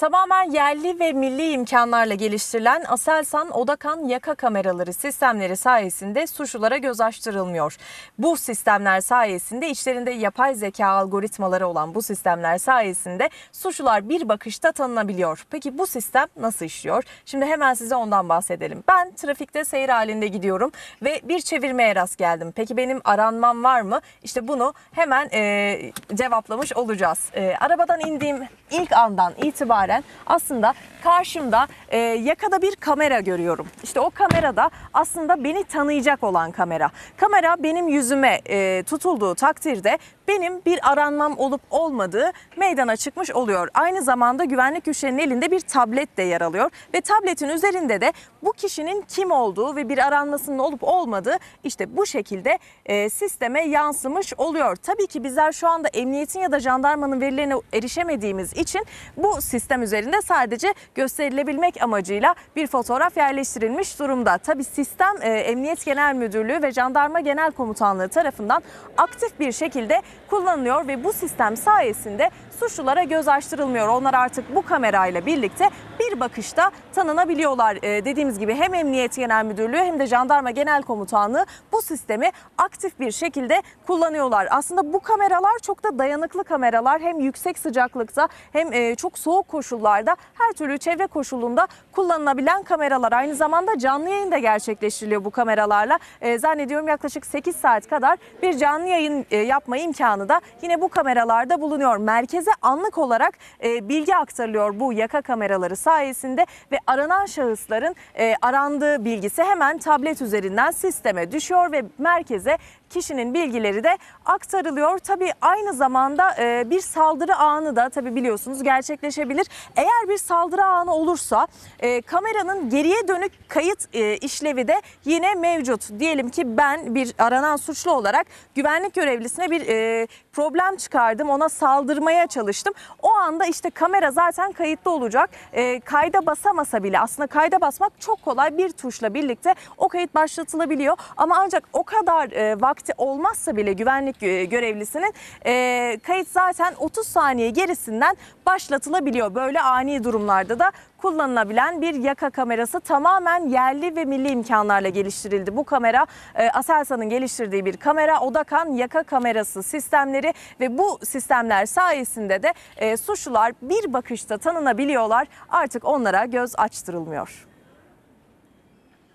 Tamamen yerli ve milli imkanlarla geliştirilen Aselsan Odakan yaka kameraları sistemleri sayesinde suçlulara göz açtırılmıyor. Bu sistemler sayesinde içlerinde yapay zeka algoritmaları olan bu sistemler sayesinde suçlular bir bakışta tanınabiliyor. Peki bu sistem nasıl işliyor? Şimdi hemen size ondan bahsedelim. Ben trafikte seyir halinde gidiyorum ve bir çevirmeye rast geldim. Peki benim aranmam var mı? İşte bunu hemen e, cevaplamış olacağız. E, arabadan indiğim ilk andan itibaren aslında karşımda e, yakada bir kamera görüyorum. İşte o kamerada aslında beni tanıyacak olan kamera. Kamera benim yüzüme e, tutulduğu takdirde benim bir aranmam olup olmadığı meydana çıkmış oluyor. Aynı zamanda güvenlik güçlerinin elinde bir tablet de yer alıyor ve tabletin üzerinde de bu kişinin kim olduğu ve bir aranmasının olup olmadığı işte bu şekilde e, sisteme yansımış oluyor. Tabii ki bizler şu anda emniyetin ya da jandarmanın verilerine erişemediğimiz için bu sistem üzerinde sadece gösterilebilmek amacıyla bir fotoğraf yerleştirilmiş durumda. Tabii sistem e, Emniyet Genel Müdürlüğü ve Jandarma Genel Komutanlığı tarafından aktif bir şekilde kullanılıyor ve bu sistem sayesinde suçlulara göz açtırılmıyor. Onlar artık bu kamerayla birlikte bir bakışta tanınabiliyorlar. Ee, dediğimiz gibi hem Emniyet Genel Müdürlüğü hem de Jandarma Genel Komutanlığı bu sistemi aktif bir şekilde kullanıyorlar. Aslında bu kameralar çok da dayanıklı kameralar. Hem yüksek sıcaklıkta hem e, çok soğuk koşullarda her türlü çevre koşulunda kullanılabilen kameralar. Aynı zamanda canlı yayın da gerçekleştiriliyor bu kameralarla. E, zannediyorum yaklaşık 8 saat kadar bir canlı yayın e, yapma imkanı da yine bu kameralarda bulunuyor. Merkeze anlık olarak e, bilgi aktarılıyor bu yaka kameraları sayesinde ve aranan şahısların e, arandığı bilgisi hemen tablet üzerinden sisteme düşüyor ve merkeze kişinin bilgileri de aktarılıyor. Tabii aynı zamanda e, bir saldırı anı da tabii biliyorsunuz gerçekleşebilir. Eğer bir saldırı anı olursa e, kameranın geriye dönük kayıt e, işlevi de yine mevcut. Diyelim ki ben bir aranan suçlu olarak güvenlik görevlisine bir e, problem çıkardım. Ona saldırmaya çalıştım. O anda işte kamera zaten kayıtlı olacak. E, kayda basamasa bile aslında kayda basmak çok kolay bir tuşla birlikte o kayıt başlatılabiliyor. Ama ancak o kadar e, vakti olmazsa bile güvenlik görevlisinin e, kayıt zaten 30 saniye gerisinden başlatılabiliyor. Böyle ani durumlarda da kullanılabilen bir yaka kamerası tamamen yerli ve milli imkanlarla geliştirildi. Bu kamera e, Aselsan'ın geliştirdiği bir kamera. Odakan yaka kamerası sistemleri ve bu sistemler sayesinde de e, suçlular bir bakışta tanınabiliyorlar. Artık onlara göz açtırılmıyor.